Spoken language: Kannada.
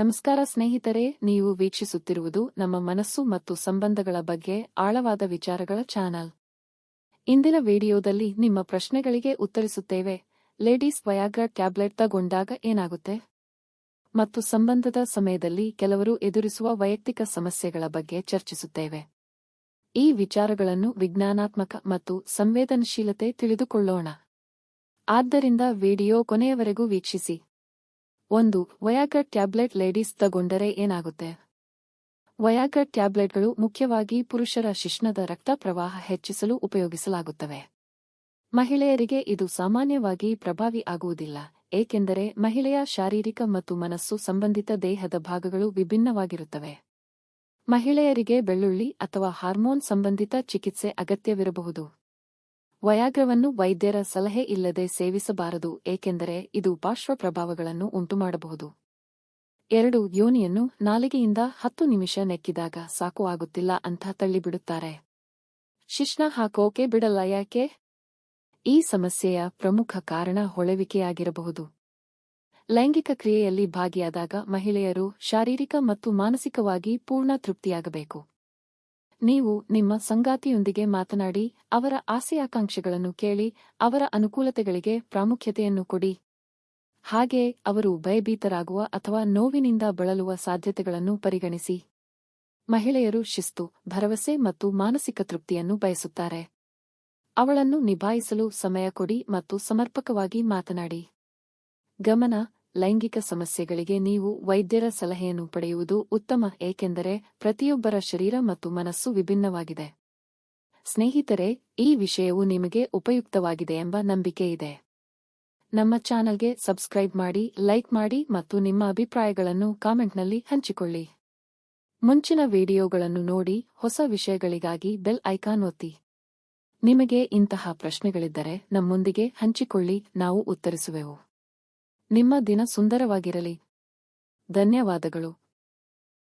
ನಮಸ್ಕಾರ ಸ್ನೇಹಿತರೆ, ನೀವು ವೀಕ್ಷಿಸುತ್ತಿರುವುದು ನಮ್ಮ ಮನಸ್ಸು ಮತ್ತು ಸಂಬಂಧಗಳ ಬಗ್ಗೆ ಆಳವಾದ ವಿಚಾರಗಳ ಚಾನಲ್. ಇಂದಿನ ವಿಡಿಯೋದಲ್ಲಿ ನಿಮ್ಮ ಪ್ರಶ್ನೆಗಳಿಗೆ ಉತ್ತರಿಸುತ್ತೇವೆ. ಲೇಡೀಸ್ ವಯಾಗ್ರಾ ಟ್ಯಾಬ್ಲೆಟ್ ತಗೊಂಡಾಗ ಏನಾಗುತ್ತೆ? ಮತ್ತು ಸಂಬಂಧದ ಸಮಯದಲ್ಲಿ ಕೆಲವರು ಎದುರಿಸುವ ವೈಯಕ್ತಿಕ ಸಮಸ್ಯೆಗಳ ಬಗ್ಗೆ ಚರ್ಚಿಸುತ್ತೇವೆ. ಈ ವಿಚಾರಗಳನ್ನು ವಿಜ್ಞಾನಾತ್ಮಕ ಮತ್ತು ಸಂವೇದನಶೀಲತೆ ತಿಳಿದುಕೊಳ್ಳೋಣ. ಆದ್ದರಿಂದ ವಿಡಿಯೋ ಕೊನೆಯವರೆಗೂ ವೀಕ್ಷಿಸಿ. ಒಂದು ವಯಾಗ್ರ ಟ್ಯಾಬ್ಲೆಟ್ ಲೇಡೀಸ್ ತಗೊಂಡರೆ ಏನಾಗುತ್ತೆ? ವಯಾಗ್ರ ಟ್ಯಾಬ್ಲೆಟ್ಗಳು ಮುಖ್ಯವಾಗಿ ಪುರುಷರ ಶಿಶ್ನದ ರಕ್ತ ಪ್ರವಾಹ ಹೆಚ್ಚಿಸಲು ಉಪಯೋಗಿಸಲಾಗುತ್ತವೆ. ಮಹಿಳೆಯರಿಗೆ ಇದು ಸಾಮಾನ್ಯವಾಗಿ ಪ್ರಭಾವಿ ಆಗುವುದಿಲ್ಲ, ಏಕೆಂದರೆ ಮಹಿಳೆಯ ಶಾರೀರಿಕ ಮತ್ತು ಮನಸ್ಸು ಸಂಬಂಧಿತ ದೇಹದ ಭಾಗಗಳು ವಿಭಿನ್ನವಾಗಿರುತ್ತವೆ. ಮಹಿಳೆಯರಿಗೆ ಬೆಳ್ಳುಳ್ಳಿ ಅಥವಾ ಹಾರ್ಮೋನ್ ಸಂಬಂಧಿತ ಚಿಕಿತ್ಸೆ ಅಗತ್ಯವಿರಬಹುದು. ವಯಾಗ್ರವನ್ನು ವೈದ್ಯರ ಸಲಹೆ ಇಲ್ಲದೆ ಸೇವಿಸಬಾರದು, ಏಕೆಂದರೆ ಇದು ಪಾರ್ಶ್ವಪ್ರಭಾವಗಳನ್ನು ಉಂಟುಮಾಡಬಹುದು. ಎರಡು, ಯೋನಿಯನ್ನು ನಾಲಿಗೆಯಿಂದ ಹತ್ತು ನಿಮಿಷ ನೆಕ್ಕಿದಾಗ ಸಾಕು ಆಗುತ್ತಿಲ್ಲ ಅಂತ ತಳ್ಳಿಬಿಡುತ್ತಾರೆ. ಶಿಶ್ನ ಹಾಕೋಕೆ ಬಿಡಲ್ಲ ಯಾಕೆ? ಈ ಸಮಸ್ಯೆಯ ಪ್ರಮುಖ ಕಾರಣ ಹೊಳೆವಿಕೆಯಾಗಿರಬಹುದು. ಲೈಂಗಿಕ ಕ್ರಿಯೆಯಲ್ಲಿ ಭಾಗಿಯಾದಾಗ ಮಹಿಳೆಯರು ಶಾರೀರಿಕ ಮತ್ತು ಮಾನಸಿಕವಾಗಿ ಪೂರ್ಣ ತೃಪ್ತಿಯಾಗಬೇಕು. ನೀವು ನಿಮ್ಮ ಸಂಗಾತಿಯೊಂದಿಗೆ ಮಾತನಾಡಿ, ಅವರ ಆಸೆಯಾಕಾಂಕ್ಷೆಗಳನ್ನು ಕೇಳಿ, ಅವರ ಅನುಕೂಲತೆಗಳಿಗೆ ಪ್ರಾಮುಖ್ಯತೆಯನ್ನು ಕೊಡಿ. ಹಾಗೆ ಅವರು ಭಯಭೀತರಾಗುವ ಅಥವಾ ನೋವಿನಿಂದ ಬಳಲುವ ಸಾಧ್ಯತೆಗಳನ್ನು ಪರಿಗಣಿಸಿ. ಮಹಿಳೆಯರು ಶಿಸ್ತು, ಭರವಸೆ ಮತ್ತು ಮಾನಸಿಕ ತೃಪ್ತಿಯನ್ನು ಬಯಸುತ್ತಾರೆ. ಅವಳನ್ನು ನಿಭಾಯಿಸಲು ಸಮಯ ಕೊಡಿ ಮತ್ತು ಸಮರ್ಪಕವಾಗಿ ಮಾತನಾಡಿ. ಗಮನ ಲೈಂಗಿಕ ಸಮಸ್ಯೆಗಳಿಗೆ ನೀವು ವೈದ್ಯರ ಸಲಹೆಯನ್ನು ಪಡೆಯುವುದು ಉತ್ತಮ, ಏಕೆಂದರೆ ಪ್ರತಿಯೊಬ್ಬರ ಶರೀರ ಮತ್ತು ಮನಸ್ಸು ವಿಭಿನ್ನವಾಗಿದೆ. ಸ್ನೇಹಿತರೆ, ಈ ವಿಷಯವು ನಿಮಗೆ ಉಪಯುಕ್ತವಾಗಿದೆ ಎಂಬ ನಂಬಿಕೆ ಇದೆ. ನಮ್ಮ ಚಾನಲ್ಗೆ ಸಬ್ಸ್ಕ್ರೈಬ್ ಮಾಡಿ, ಲೈಕ್ ಮಾಡಿ ಮತ್ತು ನಿಮ್ಮ ಅಭಿಪ್ರಾಯಗಳನ್ನು ಕಾಮೆಂಟ್ನಲ್ಲಿ ಹಂಚಿಕೊಳ್ಳಿ. ಮುಂಚಿನ ವಿಡಿಯೋಗಳನ್ನು ನೋಡಿ, ಹೊಸ ವಿಷಯಗಳಿಗಾಗಿ ಬೆಲ್ ಐಕಾನ್ ಒತ್ತಿ. ನಿಮಗೆ ಇಂತಹ ಪ್ರಶ್ನೆಗಳಿದ್ದರೆ ನಮ್ಮೊಂದಿಗೆ ಹಂಚಿಕೊಳ್ಳಿ, ನಾವು ಉತ್ತರಿಸುವೆವು. ನಿಮ್ಮ ದಿನ ಸುಂದರವಾಗಿರಲಿ. ಧನ್ಯವಾದಗಳು.